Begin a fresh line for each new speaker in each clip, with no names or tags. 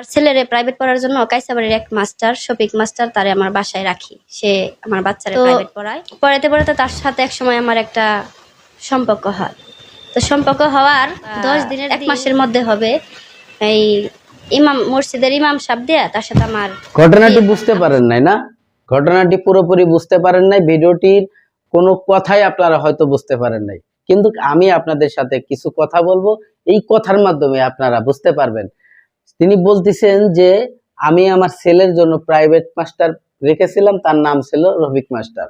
আমার ছেলেরে প্রাইভেট পড়ার জন্য কাইসাবাড়ির এক মাস্টার শফিক মাস্টার তারে আমার বাসায় রাখি। সে আমার বাচ্চারা প্রাইভেট পড়ায়। পড়াতে পড়াতে তার সাথে এক সময় আমার একটা সম্পর্ক হয়। তো সম্পর্ক হওয়ার দশ দিনের এক মাসের মধ্যে হবে। এই ইমাম মসজিদের ইমাম সাহেব দেয়া তার সাথে আমার
ঘটনাটি বুঝতে পারেন নাই না? ঘটনাটি পুরোপুরি বুঝতে পারেন নাই। ভিডিওটির কোনো কথাই আপনারা হয়তো বুঝতে পারেন নাই। কিন্তু আমি আপনাদের সাথে কিছু কথা বলব। এই কথার মাধ্যমে আপনারা বুঝতে পারবেন তিনি বলতেছেন যে, আমি আমার ছেলের জন্য প্রাইভেট মাস্টার রেখেছিলাম, তার নাম ছিল রফিক মাস্টার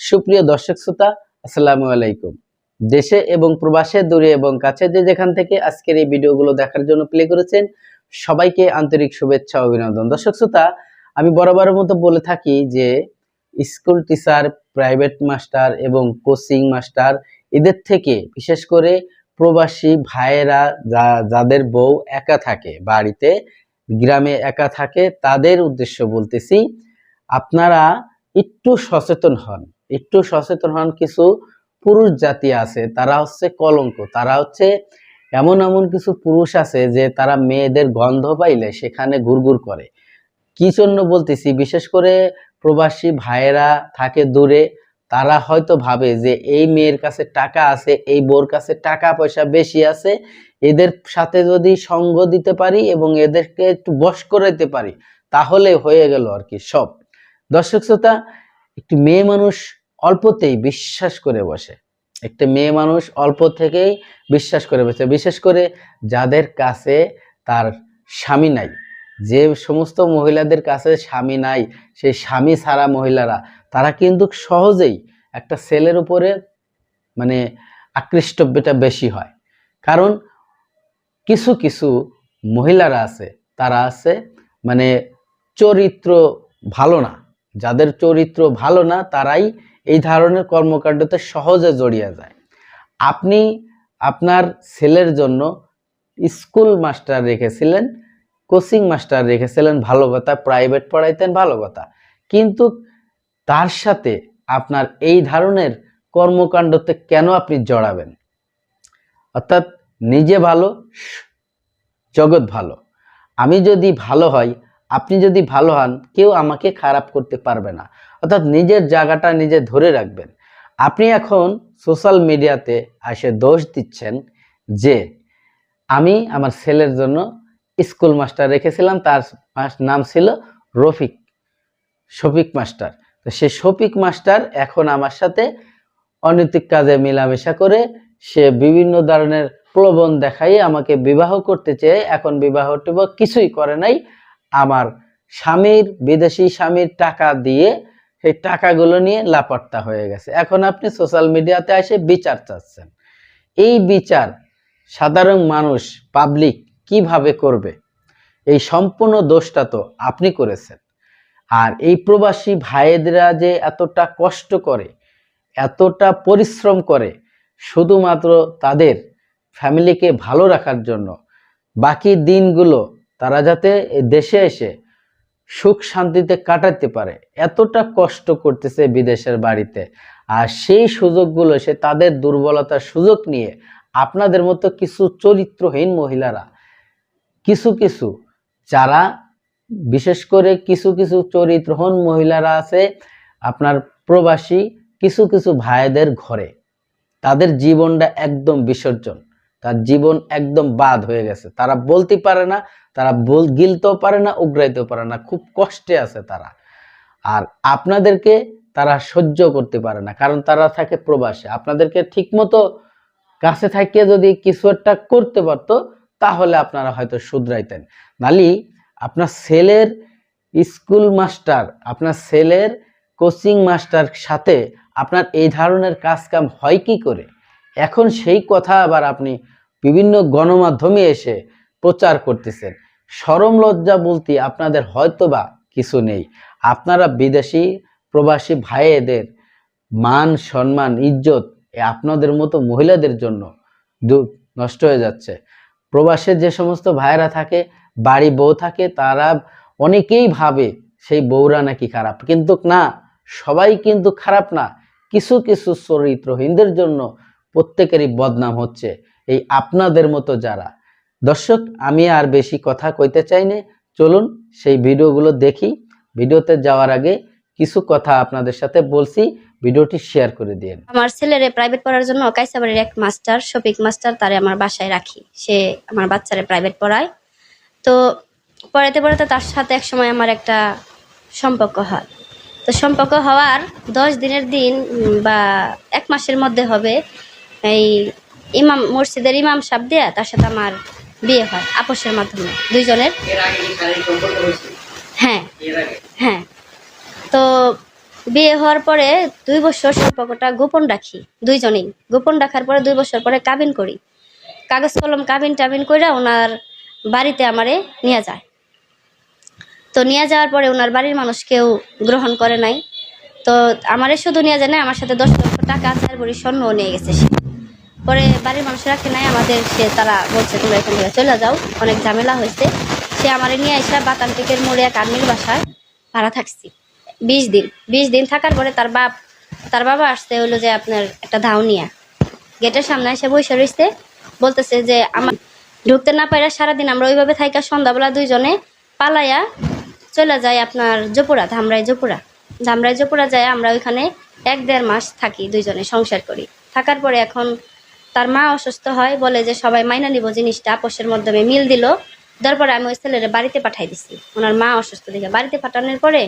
সুপ্রিয় দর্শক শ্রোতা, আসসালামু আলাইকুম। দেশে এবং প্রবাসে, দূরে এবং কাছে যে যেখান থেকে আজকের এই ভিডিওগুলো দেখার জন্য প্লে করেছেন, সবাইকে আন্তরিক শুভেচ্ছা, অভিনন্দন। দর্শক শ্রোতা, আমি বরাবরের মতো বলে থাকি যে স্কুল টিচার প্রাইভেট মাস্টার এবং কোচিং মাস্টার এদের থেকে বিশেষ করে প্রবাসী ভাইয়েরা যা, যাদের বউ একা থাকে, বাড়িতে, গ্রামে একা থাকে, তাদের উদ্দেশ্য বলতেছি, আপনারা একটু সচেতন হন। একটু সচেতন হন কিছু পুরুষ জাতি আছে, তারা হচ্ছে কলঙ্ক। তারা হচ্ছে এমন এমন কিছু পুরুষ আছে যে তারা মেয়েদের গন্ধ পাইলে সেখানে ঘুরঘুর করে। কি জন্য বলতেছি? বিশেষ করে প্রবাসী ভাইয়েরা থাকে দূরে তারা হয়তো ভাবে যে এই মেয়ের কাছে টাকা আছে, এই বোর কাছে টাকা পয়সা বেশি আছে, এদের সাথে যদি সঙ্গ দিতে পারি এবং এদেরকে একটু বশ করাইতে পারি, তাহলে হয়ে গেল আর কি সব। দর্শক শ্রোতা, একটি মেয়ে মানুষ অল্পতেই বিশ্বাস করে বসে। একটা মেয়ে মানুষ অল্প থেকেই বিশ্বাস করে বসে। বিশেষ করে যাদের কাছে তার স্বামী নাই। যে সমস্ত মহিলাদের কাছে স্বামী নাই, সেই স্বামী ছাড়া মহিলারা, তারা কিন্তু সহজেই একটা ছেলের উপরে মানে আকৃষ্টব্যটা বেশি হয়। কারণ কিছু কিছু মহিলারা আছে, তারা আছে মানে চরিত্র ভালো না। যাদের চরিত্র ভালো না, তারাই এই ধরনের কর্মকাণ্ডতে সহজে জড়িয়ে যায়। আপনি আপনার ছেলের জন্য স্কুল মাস্টার রেখেছিলেন কোচিং মাস্টার রেখেছিলেন ভালো কথা প্রাইভেট পড়াইতেন ভালো কথা। কিন্তু তার সাথে আপনার এই ধরনের কর্মকাণ্ডতে কেন আপনি জড়াবেন? অর্থাৎ নিজে ভালো, জগৎ ভালো। আমি যদি ভালো হই, আপনি যদি ভালো হন, কেউ আমাকে খারাপ করতে পারবে না। অর্থাৎ নিজের জায়গাটা নিজে ধরে রাখবেন। আপনি এখন সোশ্যাল মিডিয়াতে এসে দোষ দিচ্ছেন যে, আমি আমার ছেলের জন্য স্কুল মাস্টার রেখেছিলাম, তার নাম ছিল রফিক, শফিক মাস্টার। তো সে শফিক মাস্টার এখন আমার সাথে অনৈতিক কাজে মেলামেশা করে, সে বিভিন্ন ধরনের প্রলোভন দেখাই আমাকে বিবাহ করতে চেয়ে এখন বিবাহ টিবাহ কিছুই করে নাই। আমার স্বামীর, বিদেশি স্বামীর টাকা দিয়ে সেই টাকাগুলো নিয়ে লাপাত্তা হয়ে গেছে। এখন আপনি সোশ্যাল মিডিয়াতে এসে বিচার চাচ্ছেন। এই বিচার সাধারণ মানুষ পাবলিক কীভাবে করবে? এই সম্পূর্ণ দোষটা তো আপনি করেছেন। আর এই প্রবাসী ভাইয়েরা যে এতটা কষ্ট করে, এতটা পরিশ্রম করে, শুধুমাত্র তাদের ফ্যামিলিকে ভালো রাখার জন্য, বাকি দিনগুলো তারা যাতে দেশে এসে সুখ শান্তিতে কাটাতে পারে, এতটা কষ্ট করতেছে বিদেশের বাড়িতে। আর সেই সুযোগগুলো, সে তাদের দুর্বলতার সুযোগ নিয়ে আপনাদের মতো কিছু চরিত্রহীন মহিলারা কিছু কিছু, যারা বিশেষ করে কিছু কিছু চরিত্রহীন মহিলারা আছে, আপনার প্রবাসী, কিছু কিছু ভাইদের ঘরে, তাদের জীবনটা একদম বিসর্জন, তার জীবন একদম বাদ হয়ে গেছে। তারা বলতে পারে না, তারা বল, গিলতেও পারে না, উগরাইতেও পারে না, খুব কষ্টে আছে তারা। আর আপনাদেরকে তারা সহ্য করতে পারে না, কারণ তারা থাকে প্রবাসে। আপনাদেরকে ঠিকমতো কাছে থাকিয়ে যদি কিছু একটা করতে পারতো তাহলে আপনারা হয়তো শুধরাইতেন। নালি, আপনার ছেলের স্কুল মাস্টার, আপনার ছেলের কোচিং মাস্টার সাথে আপনার এই ধরনের কাজ কাম হয় কি করে? এখন সেই কথা আবার আপনি বিভিন্ন গণমাধ্যমে এসে প্রচার করতেছেন। সরম লজ্জা বলতে আপনাদের হয়তোবা কিছু নেই। আপনারা বিদেশি প্রবাসী ভাইয়েদের মান, সম্মান, ইজ্জত আপনাদের মতো মহিলাদের জন্য নষ্ট হয়ে যাচ্ছে। প্রবাসে যে সমস্ত ভাইয়েরা থাকে, বাড়ি বউ থাকে, তারা অনেকেই ভাবে সেই বউরা নাকি খারাপ। কিন্তু না, সবাই কিন্তু খারাপ না। কিছু কিছু চরিত্রহীনদের জন্য প্রত্যেকেরই বদনাম হচ্ছে এই আপনাদের মতো যারা। দর্শক, আমি আর বেশি কথা কইতে চাই না। চলুন সেই ভিডিওগুলো দেখি। ভিডিওতে যাওয়ার আগে কিছু কথা আপনাদের সাথে বলছি। ভিডিওটি শেয়ার করে দিন
আমার ছেলেরে প্রাইভেট পড়ার জন্য কাইসাবাড়ির এক মাস্টার শফিক মাস্টার তারে আমার বাসায় রাখি। সে আমার বাচ্চারে প্রাইভেট পড়ায়। তো পড়াতে পড়াতে তার সাথে এক সময় আমার একটা সম্পর্ক হয়। তো সম্পর্ক হওয়ার দশ দিনের দিন বা এক মাসের মধ্যে হবে এই ইমাম মসজিদের ইমাম সাহেব দেয়া তার সাথে আমার বিয়ে হয় আপোষের মাধ্যমে দুইজনের। হ্যাঁ হ্যাঁ। বিয়ে হওয়ার পরে দুই বছর সম্পর্কটা গোপন রাখি, দুইজনেই। গোপন রাখার পরে দুই বছর পরে কাবিন করি। কাগজ কলম, কাবিন টাবিন করে ওনার বাড়িতে আমারে নিয়ে যায়। তো নিয়ে যাওয়ার পরে ওনার বাড়ির মানুষ কেউ গ্রহণ করে নাই। তো আমারে শুধু নিয়ে যায় না আমার সাথে দশ লক্ষ টাকা চার ভরি স্বর্ণও নিয়ে গেছে সে। পরে বাড়ির মানুষ রাখে নাই, আমাদের সে তারা বলছে, তোমরা এখান থেকে চলে যাও। অনেক ঝামেলা হয়েছে। সে আমারে নিয়ে এসে বাতানটিকের মোড়ে এক আর্মির বাসায় ভাড়া থাকছি। বিশ দিন বিশ দিন থাকার পরে তার বাপ, তার বাবা আসতে হলো যে আপনার একটা ধাউনিয়া। গেটের সামনে এসে বসে রয়েছে বলতেছে যে আমার ঢুকতে না পারে সারাদিন আমরা ওইভাবে থাইকা সন্ধ্যাবেলা দুইজনে পালাইয়া চলে যাই আপনার জপুরা, ধামরাই জপুরা। ধামরাই জপুরা যায় আমরা ওইখানে এক দেড় মাস থাকি দুইজনে সংসার করি। থাকার পরে এখন তার মা অসুস্থ হয়, বলে যে সবাই মাইনা নিব জিনিসটা, আপোষের মাধ্যমে মিল দিল। তারপরে আমি ওই ছেলেরে বাড়িতে পাঠাই দিছি। ওনার মা অসুস্থ দেখে বাড়িতে পাঠানোর পরে